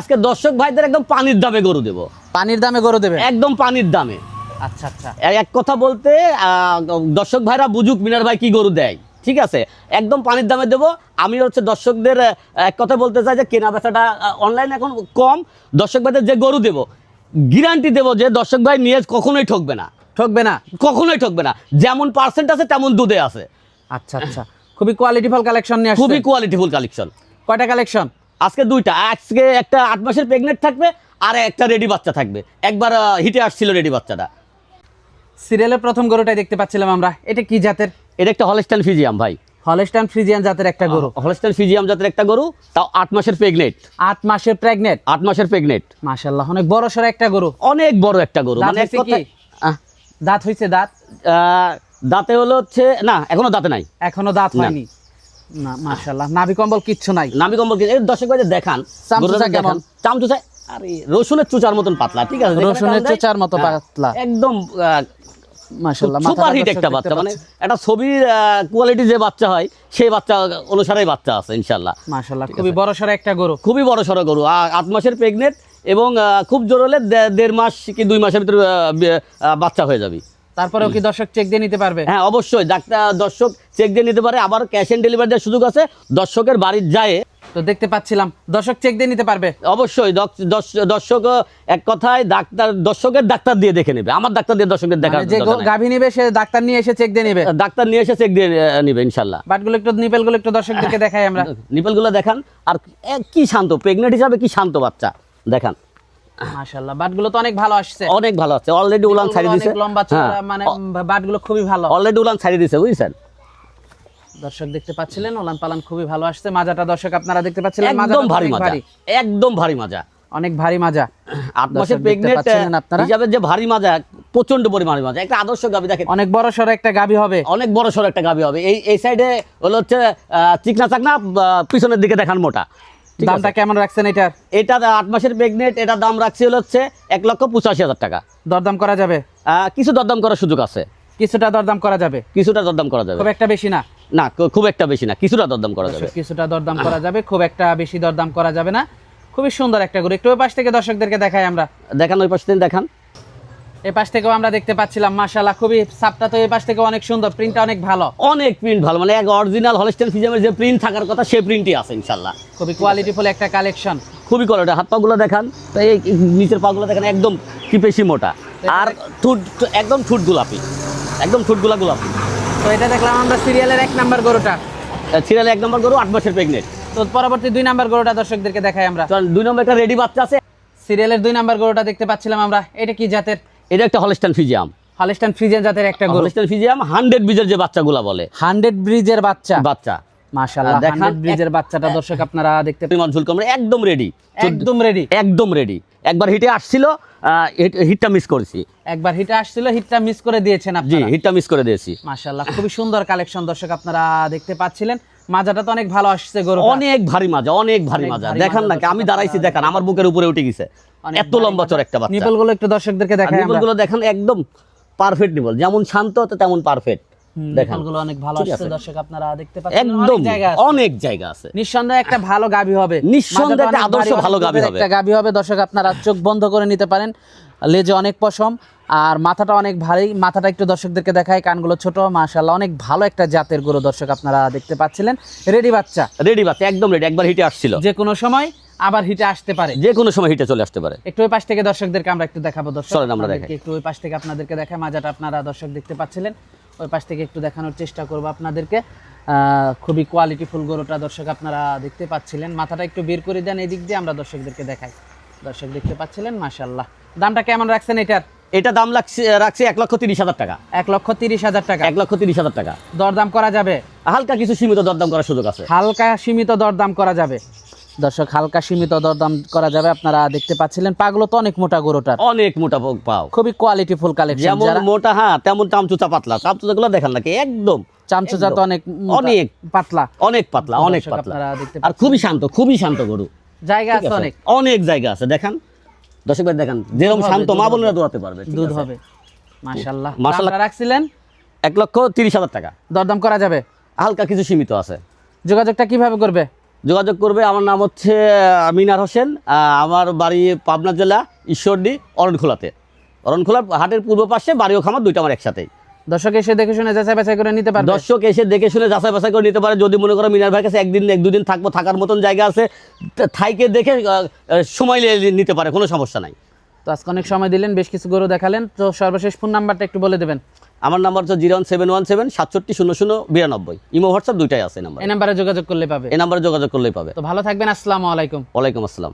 আজকে দর্শক ভাইদের একদম পানির দামে গরু দেবো। পানির দামে গরু দেবে? একদম পানির দামে। আচ্ছা আচ্ছা। এক কথা বলতে দর্শক ভাইরা বুঝুক মিনার ভাই কি গরু দেয়। ঠিক আছে? একদম পানির দামে দেবো। আমি হচ্ছে দর্শকদের এক কথা বলতে চাই যে কেনা বেচাটা অনলাইন এখন কম। দর্শক ভাইদের যে গরু দেবো গ্যারান্টি দেবো যে দর্শক ভাই নিয়ে কখনোই ঠকবে না। ঠকবে না? কখনোই ঠকবে না। যেমন পার্সেন্ট আছে তেমন দুধে আছে। আচ্ছা আচ্ছা। খুবই কোয়ালিটিফুল কালেকশন নিয়ে খুবই কোয়ালিটিফুল কালেকশন কয়টা কালেকশন আজকে দুইটা আজকে একটা আট মাসের প্রেগনেন্ট থাকবে আর একটা রেডি বাচ্চা থাকবে। একবার হিটে আসছিল রেডি বাচ্চাটা। সিরিয়ালের প্রথম গরুটাই দেখতে পাচ্ছিলাম আমরা। এটা কি জাতের? এটা একটা হলস্টাইন ফিজিয়াম ভাই। হলস্টাইন ফ্রিজিয়ান জাতের একটা গরু। হলস্টাইন ফিজিয়াম জাতের একটা গরু তাও আট মাসের প্রেগনেন্ট আট মাসের প্রেগনেন্ট আট মাসের প্রেগনেন্ট মাশাল্লাহ অনেক বড় সড়ো একটা গরু। অনেক বড় একটা গরু। দাঁত মানে এক হয়েছে? দাঁত দাঁত? দাঁতে হলো হচ্ছে না এখনও দাঁতে নাই। এখনও দাঁত। হয়নি। না মাশাল্লাহ নাভি কম্বল কিচ্ছু নাই। কম্বল কি- এই দর্শক ভাই দেখান। চামচুচা কেমন? চামচুচা আরে রসুনের চুচার মতন পাতলা ঠিক আছে? রসুনের চুচার মতো হ্যাঁ, পাতলা। একদম মাশাল্লাহ সুপার হিট একটা বাচ্চা। মানে একটা ছবির কোয়ালিটি যে বাচ্চা হয় সেই বাচ্চা অনুসারেই বাচ্চা আছে খুবই বড় সড়ো একটা গরু। খুবই বড় সড়ো গরু আট মাসের প্রেগনেন্ট এবং খুব জোর হলে দেড় মাস কি দুই মাসের ভিতরে বাচ্চা হয়ে যাবে। তারপরেও কি দর্শক চেক দিয়ে নিতে পারবে? হ্যাঁ অবশ্যই। ডাক্তার দর্শক চেক দিয়ে নিতে পারে আবার ক্যাশ অন ডেলিভারি দেওয়ার সুযোগ আছে। দর্শকের বাড়ির যায়। তো দেখতে পাচ্ছিলাম দর্শক চেক দিয়ে নিতে পারবে? অবশ্যই। দর্শক এক কথায় ডাক্তার দর্শকের ডাক্তার দিয়ে দেখে নেবে। আমার ডাক্তার দিয়ে দর্শকের দেখা মানে যে গো- গাভী নিবে সে ডাক্তার নিয়ে এসে চেক দিয়ে নিবে? ডাক্তার নিয়ে এসে চেক দিয়ে নেবে ইনশাল্লাহ। বাটগুলো একটু নিপেলগুলো একটু দর্শকদেরকে দেখাই আমরা। নিপলগুলো দেখান। আর কি শান্ত প্রেগনেন্ট হিসাবে কি শান্ত বাচ্চা? দেখান। মাশাল্লাহ বাটগুলো তো অনেক ভালো আসছে। অনেক ভালো আছে অলরেডি উলান দিছে। লম্বা হ্যাঁ। চওড়া, মানে বাটগুলো খুবই ভালো। অলরেডি উলান দিছে বুঝছেন? দর্শক দেখতে পাচ্ছিলেন ওলান পালান খুবই ভালো আসছে। মাজাটা দর্শক আপনারা দেখতে পাচ্ছিলেন একদম ভারী মাজা। একদম ভারী মাজা। অনেক ভারী মাজা। আট মাসের প্রেগনেন্ট আপনারা? হিসাবে যে ভারী মাজা প্রচণ্ড পরিমাণে মাজা। একটা আদর্শ গাবি দেখেন। অনেক বড় সড়ো একটা গাভী হবে। অনেক বড় সড়ো একটা গাবি হবে। এই এই সাইডে হলো হচ্ছে আহ, চিকনা চাকনা পিছনের দিকে দেখান মোটা? দামটা কেমন রাখছেন এটার? এটা আট মাসের প্রেগনেন্ট এটা দাম রাখছি হলো হচ্ছে এক লক্ষ পঁচাশি হাজার টাকা। দরদাম করা যাবে? কিছু দরদাম করার সুযোগ আছে। কিছুটা দরদাম করা যাবে? কিছুটা দরদাম করা যাবে। খুব একটা বেশি না? না খুব একটা বেশি না কিছুটা দরদাম করা যাবে। কিছুটা দরদাম করা যাবে খুব একটা বেশি দরদাম করা যাবে না। খুবই সুন্দর একটা গরু। একটু ওই পাশ থেকে দর্শকদেরকে দেখাই আমরা। দেখান ওই পাশ থেকে দেখান। এই পাশ থেকেও আমরা দেখতে পাচ্ছিলাম মাশাআল্লাহ খুবই সাপটা তো এই পাশ থেকে অনেক সুন্দর প্রিন্টটা অনেক ভালো। অনেক প্রিন্ট ভালো মানে এক অরিজিনাল হলস্টেন ফিজামের যে প্রিন্ট থাকার কথা সেই প্রিন্টই আছে ইনশাল্লাহ খুবই কোয়ালিটিফুল একটা কালেকশন খুবই কোয়ালিটি হাত পাগুলো দেখান তো এই এই নিচের পাগুলো দেখেন একদম কি বেশি মোটা আর ঠুট একদম ঠুট গোলাপি একদম ঠুট গোলা গোলাপি। তো এটা দেখলাম আমরা সিরিয়ালের এক নাম্বার গরুটা। সিরিয়ালে এক নম্বর গরু আট মাসের প্রেগনেন্ট তো পরবর্তী দুই নাম্বার গরুটা দর্শকদেরকে দেখাই আমরা। দুই নম্বর একটা রেডি বাচ্চা আছে। সিরিয়ালের দুই নাম্বার গরুটা দেখতে পাচ্ছিলাম আমরা এটা কি জাতের? এটা একটা হলস্টাইন ফিজিয়াম হলিস্টান ফ্রিজেন জাতের একটা গরু। হলস্টাইন ফিজিয়াম হান্ড্রেড বিজের যে বাচ্চাগুলা বলে। হান্ড্রেড ব্রিজের বাচ্চা। বাচ্চা। মাশাআল্লাহ দেখান, হান্ড্রেড ব্রিজের বাচ্চাটা দর্শক আপনারা দেখতে কমরে একদম রেডি একদম রেডি একদম রেডি একবার হিটে আসছিল হিটটা মিস করেছি। একবার হিটে আসছিল হিটটা মিস করে দিয়েছেন জি আপনারা। হিটটা মিস করে দিয়েছি। মাশাআল্লাহ খুবই সুন্দর কালেকশন দর্শক আপনারা দেখতে পাচ্ছিলেন। মাজাটা তো অনেক ভালো আসছে গরু অনেক ভারী মাজা অনেক ভারী মাজা। দেখান না নাকি? আমি দাঁড়াইছি দেখান আমার বুকের উপরে উঠে গেছে। এত লম্বা চর একটা বাচ্চা। নিপলগুলো একটু দর্শকদেরকে দেখাই আমরা। নিপলগুলো দেখান একদম পারফেক্ট নিপল। যেমন শান্ত তেমন পারফেক্ট দেখান। অনেক ভালো আসছে দর্শক আপনারা দেখতে পাচ্ছেন একদম অনেক জায়গা আছে। অনেক জায়গা আছে। নিঃসন্দেহে একটা ভালো গাভী হবে। নিঃসন্দেহে একটা আদর্শ ভালো অনেক হবে। একটা গাভী হবে দর্শক আপনারা চোখ বন্ধ করে নিতে পারেন। লেজে অনেক পশম আর মাথাটা অনেক ভারী। মাথাটা একটু দর্শকদেরকে দেখায় কানগুলো ছোট অনেক ভালো একটা জাতের গরু দর্শক আপনারা দেখতে পাচ্ছিলেন। রেডি বাচ্চা? রেডি বাচ্চা একদম রেডি একবার হিটে আসছিল। যে কোনো সময় আবার হিটে আসতে পারে। যে কোনো সময় হিটে চলে আসতে পারে। একটু ওই পাশ থেকে দর্শকদেরকে আমরা একটু দেখাবো দর্শক। আমরা। একটু ওই পাশ থেকে আপনাদেরকে দেখাই মাজাটা আপনারা দর্শক দেখতে পাচ্ছিলেন। ওই পাশ থেকে একটু দেখানোর চেষ্টা করব আপনাদেরকে। খুবই কোয়ালিটি ফুল গরুটা দর্শক আপনারা দেখতে পাচ্ছিলেন। মাথাটা একটু বের করে দেন এদিক দিয়ে আমরা দর্শকদেরকে দেখাই। দর্শক দেখতে পাচ্ছিলেন মাশাল্লাহ দামটা কেমন রাখছেন এটার? এটা দাম লাগছে রাখছে এক লক্ষ তিরিশ হাজার টাকা। এক লক্ষ তিরিশ হাজার টাকা। এক লক্ষ তিরিশ হাজার টাকা। দরদাম করা যাবে? হালকা কিছু সীমিত দরদাম করার সুযোগ আছে। হালকা সীমিত দরদাম করা যাবে। দর্শক হালকা সীমিত দরদাম করা যাবে। আপনারা দেখতে পাচ্ছিলেন পাগুলো তো অনেক মোটা গরুটার। অনেক মোটা পাও। খুবই কোয়ালিটি ফুল কালেকশন যেমন মোটা হ্যাঁ তেমন চামচুচা পাতলা। চামচুচা গুলো দেখান নাকি একদম। চামচুচা তো অনেক অনেক। পাতলা। অনেক পাতলা অনেক পাতলা। আর খুবই শান্ত খুবই শান্ত গরু। জায়গা আছে? অনেক। অনেক জায়গা আছে দেখেন। দর্শক ভাই দেখান যেরকম শান্ত মা বোনেরা দোয়াতে পারবে দুধ হবে। মাশাআল্লাহ। দামটা রাখছিলেন? এক লক্ষ তিরিশ হাজার টাকা। দরদাম করা যাবে? হালকা কিছু সীমিত আছে। যোগাযোগটা কীভাবে করবে? যোগাযোগ করবে। আমার নাম হচ্ছে মিনার হোসেন। আমার বাড়ি পাবনা জেলা ঈশ্বরদী অরণখোলাতে। অরণখোলা হাটের পূর্ব পাশে বাড়ি ও খামার দুইটা আমার একসাথেই। দর্শক এসে দেখে শুনে যাচাই বাছাই করে নিতে পারে দর্শক এসে দেখে শুনে যাচাই বাছাই করে নিতে পারে। যদি মনে করো মিনার ভাইয়ের কাছে একদিন এক দুদিন থাকব থাকার মতন জায়গা আছে থাইকে দেখে সময় নিয়ে নিতে পারে কোনো সমস্যা নাই। তো আজকে অনেক সময় দিলেন বেশ কিছু গরু দেখালেন। তো সর্বশেষ ফোন নাম্বারটা একটু বলে দেবেন। আমার নাম্বার হচ্ছে zero one seven one seven সাতষট্টি শূন্য শূন্য বিরানব্বই। ইমো হোয়াটসঅ্যাপ দুইটাই আছে নাম্বার। এই নাম্বারে যোগাযোগ করলে পাবে। এই নাম্বারে যোগাযোগ করলেই পাবে। তো ভালো থাকবেন আসসালামু আলাইকুম। ওয়ালাইকুম আসসালাম।